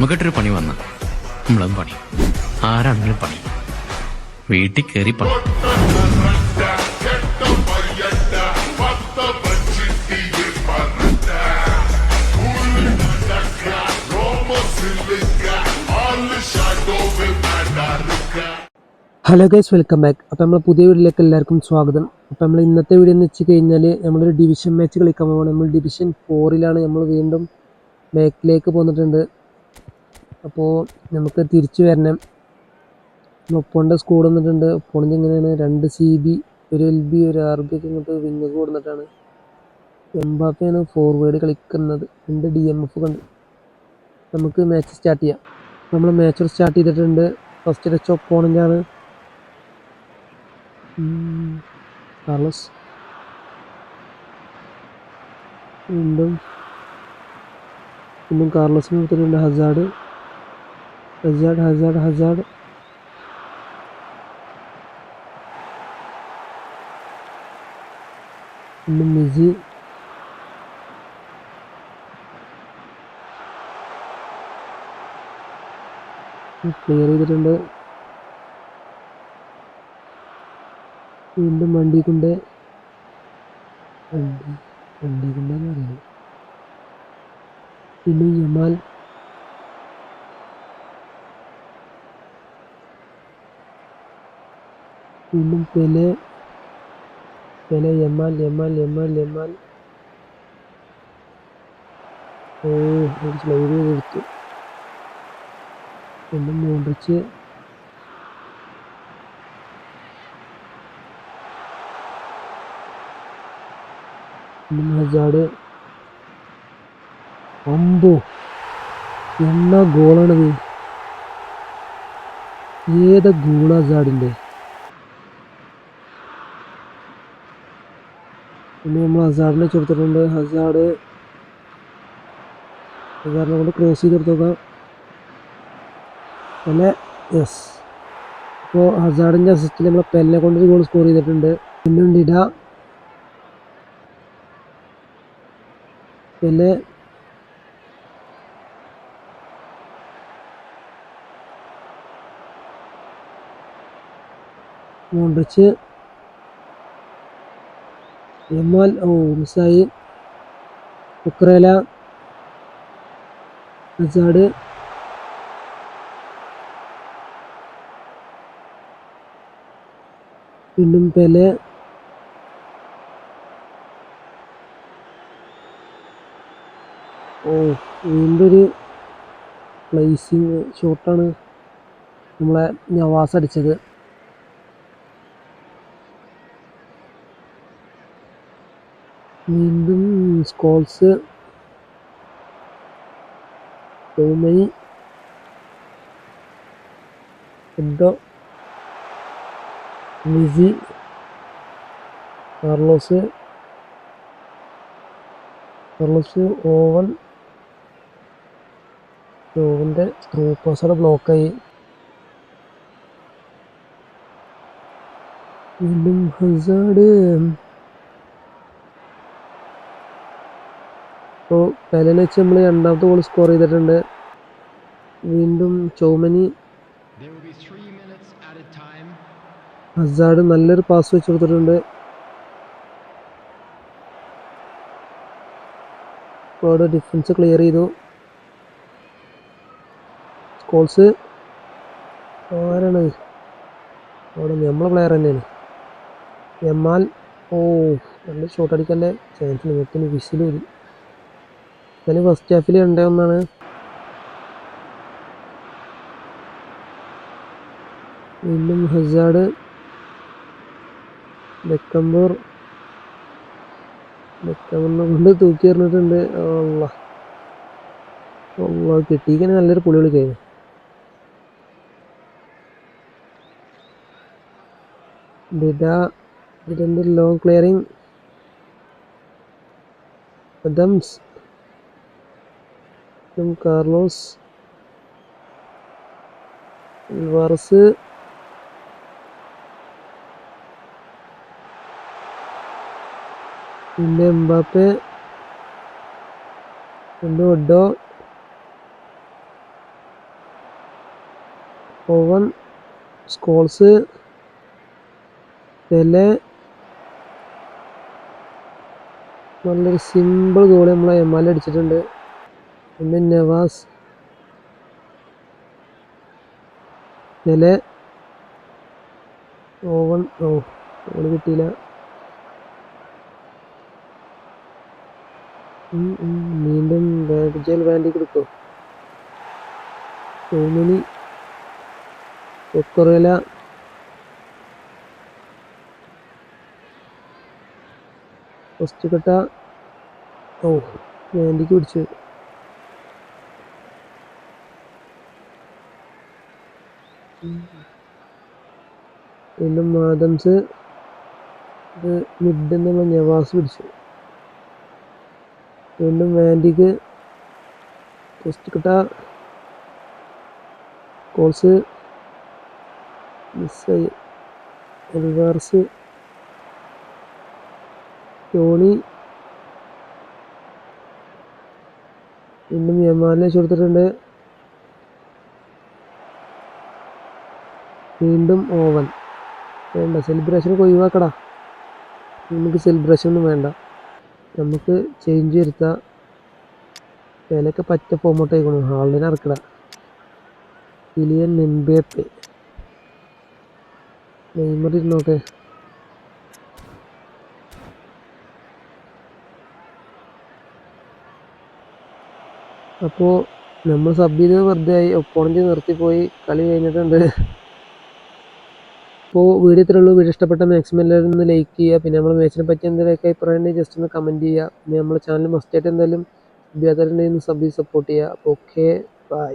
നമുക്കിട്ടൊരു പണി വന്ന. നമ്മളും പണി. ആരാണെങ്കിലും പണി. വീട്ടിൽ കയറി പണി. ഹലോ ഗൈസ് വെൽക്കം ബാക്ക് അപ്പോൾ നമ്മൾ പുതിയ വീഡിയോയിലേക്ക് എല്ലാവർക്കും സ്വാഗതം. അപ്പോൾ നമ്മൾ ഇന്നത്തെ വീഡിയോ എന്ന് വെച്ച് കഴിഞ്ഞാൽ നമ്മളൊരു ഡിവിഷൻ മാച്ച് കളിക്കാൻ പോകണം നമ്മൾ ഡിവിഷൻ ഫോറിലാണ് നമ്മൾ വീണ്ടും ബാക്കിലേക്ക് പോന്നിട്ടുണ്ട്. അപ്പോൾ നമുക്ക് തിരിച്ചു വരണം. ഒപ്പോണ്ട സ്കൂൾ വന്നിട്ടുണ്ട്. ഒപ്പോണിന്റെ എങ്ങനെയാണ്? രണ്ട് സി ബി ഒരു എൽ ബി ഒരു ആർ ബി ഒക്കെ ഇങ്ങോട്ട് വിങ്ങൊക്കെ കൊടുത്തിട്ടാണ്. എംബാപ്പയാണ് ഫോർവേഡ് കളിക്കുന്നത്. രണ്ട് ഡി എം എഫ് കണ്ട്. നമുക്ക് മാച്ച് സ്റ്റാർട്ട് ചെയ്യാം. നമ്മൾ മാച്ച് സ്റ്റാർട്ട് ചെയ്തിട്ടുണ്ട്. ഫസ്റ്റ് ടച്ച് ഒപ്പോണന്റാണ് കാർലസ് കാർലോസ് വീണ്ടും വീണ്ടും കാർലസിന് കൊടുത്തിട്ടുണ്ട്. ഹസാഡ് ഹസാഡ് ഹസാഡ് ഹസാഡ് വീണ്ടും മെസ്സി ക്ലിയർ ചെയ്തിട്ടുണ്ട്. വീണ്ടും വണ്ടി കൊണ്ട് വണ്ടി വണ്ടി കൊണ്ടെന്ന് പറയുന്നത് പിന്നെ യമാൽ. വീണ്ടും Pele Pele Yamal Yamal Yamal Yamal ഓ ഒരു സ്ലൈഡ് ചെയ്തെടുത്തു വീണ്ടും മോഡ്രിച്ച് അമ്പോ എന്നാ ഗോളാണത്. ഏതാ ഗോൾ ഹസാഡിന്റെ പിന്നെ നമ്മൾ ഹസാഡിനെ ചെറുത്തിട്ടുണ്ട്. ഹസാഡ് ഹസാഡിനെ കൊണ്ട് ക്രോസ് ചെയ്ത് കൊടുത്തോക്കാം പിന്നെ യെസ് ഇപ്പോൾ ഹസാഡിന്റെ അസിസ്റ്റിൽ നമ്മൾ പെല്ലിനെ കൊണ്ടൊരു ഗോൾ സ്കോർ ചെയ്തിട്ടുണ്ട്. പിന്നെ ഉണ്ട് ഇട പിന്നെ മോണ്ടിച്ച് എമാൽ ഓ മിസ്സായി ഉക്രേല അസാഡ് വീണ്ടും പെലെ ഓ വീണ്ടും ഒരു പ്ലേസിങ് ഷോട്ടാണ് നമ്മളെ നവാസ് അടിച്ചത്. വീണ്ടും സ്കോൾസ് ടോമനി എഡോ മിസി കാർലോസ് കാർലോസ് ഓവൻ ഓവന്റെ ത്രൂ പാസോടെ ബ്ലോക്കായി വീണ്ടും ഹസാഡ് ഇപ്പോൾ പെലനെ വെച്ച് നമ്മൾ രണ്ടാമത്തെ ഗോൾ സ്കോർ ചെയ്തിട്ടുണ്ട്. വീണ്ടും ചൗമനി. ഹസാഡ് നല്ലൊരു പാസ് വെച്ച് കൊടുത്തിട്ടുണ്ട്. അവിടെ ഡിഫൻസ് ക്ലിയർ ചെയ്തു. സ്കോൾസ് ആരാണ് അവിടെ നമ്മളെ പ്ലെയർ തന്നെയാണ്. എമാൽ ഓ നല്ല ഷോട്ട് അടിക്കാന്റെ ചാൻസ് നിങ്ങൾക്ക് വിസിൽ ഞാൻ ഫസ്റ്റ് ഹാഫിൽ രണ്ടേ ഒന്നാണ്. വീണ്ടും ഹസാഡ് ബെക്കംബൂർ ബെക്കമ്പൂറിനെ കൊണ്ട് തൂക്കി എറിഞ്ഞിട്ടുണ്ട്. അല്ല കിട്ടിയിരിക്കാൻ നല്ലൊരു പുളി വിളിക്കായിരുന്നു ഡിഡ ഇതിന്റെ long clearing Adams. Carlos Alvarez പിന്നെ എംബാപ്പെ. പിന്നെ ഒഡോ ഓവൻ സ്കോൾസ് പെലെ. നല്ലൊരു സിമ്പിൾ ഗോൾ നമ്മളെ എമാൽ അടിച്ചിട്ടുണ്ട്. പിന്നെ നവാസ് ഓവൻ ഓ ഓൺ കിട്ടിയില്ല. വീണ്ടും വേർജൽ വാൻഡി കൊടുക്കോ. ടോമിനി കൊക്കറേല ഫസ്റ്റ് കട്ട ഓ വാൻഡിക്ക് പിടിച്ചു. വീണ്ടും മാദംസ് ഇത് മിഡ് എന്നുള്ള നവാസ് പിടിച്ചു. വീണ്ടും വാൻഡിക്ക് ടെസ്റ്റ് കിട്ട കോൾസ് മിസ്സായി എൽവാർസ് ടോണി വീണ്ടും യമാലിനെ ചോർത്തിട്ടുണ്ട് വീണ്ടും ഓവൻ. വേണ്ട സെലിബ്രേഷനൊക്കെ ഒഴിവാക്കടാ. നമുക്ക് സെലിബ്രേഷൻ ഒന്നും വേണ്ട. നമുക്ക് ചേഞ്ച് വരുത്താം. വിലയൊക്കെ പറ്റ ഫോമോട്ട് ആയിക്കോളും ഹാളിനെ ഇറക്കട. കിലിയൻ എംബേപ്പെ നെയ്മർ ഇരുന്നോട്ടെ അപ്പോൾ നമ്മൾ സബ് ചെയ്തത് വെറുതെ ആയി. ഒപ്പോണെങ്കിൽ നിർത്തിപ്പോയി. കളി കഴിഞ്ഞിട്ടുണ്ട്. അപ്പോൾ വീഡിയോ ഇത്രയുള്ളൂ വീഡിയോ ഇഷ്ടപ്പെട്ട മാക്സിമം എല്ലാവരും ഒന്ന് ലൈക്ക് ചെയ്യുക. പിന്നെ നമ്മൾ മാച്ചിനെ പറ്റി എന്തെങ്കിലുമൊക്കെ അഭിപ്രായം ജസ്റ്റ് ഒന്ന് കമന്റ് ചെയ്യുക. പിന്നെ നമ്മുടെ ചാനൽ മസ്റ്റായിട്ട് എന്തായാലും സബ് ചെയ്യാത്തവരുണ്ടെങ്കിൽ സബ് സപ്പോർട്ട് ചെയ്യുക. അപ്പോൾ ഓക്കെ ബൈ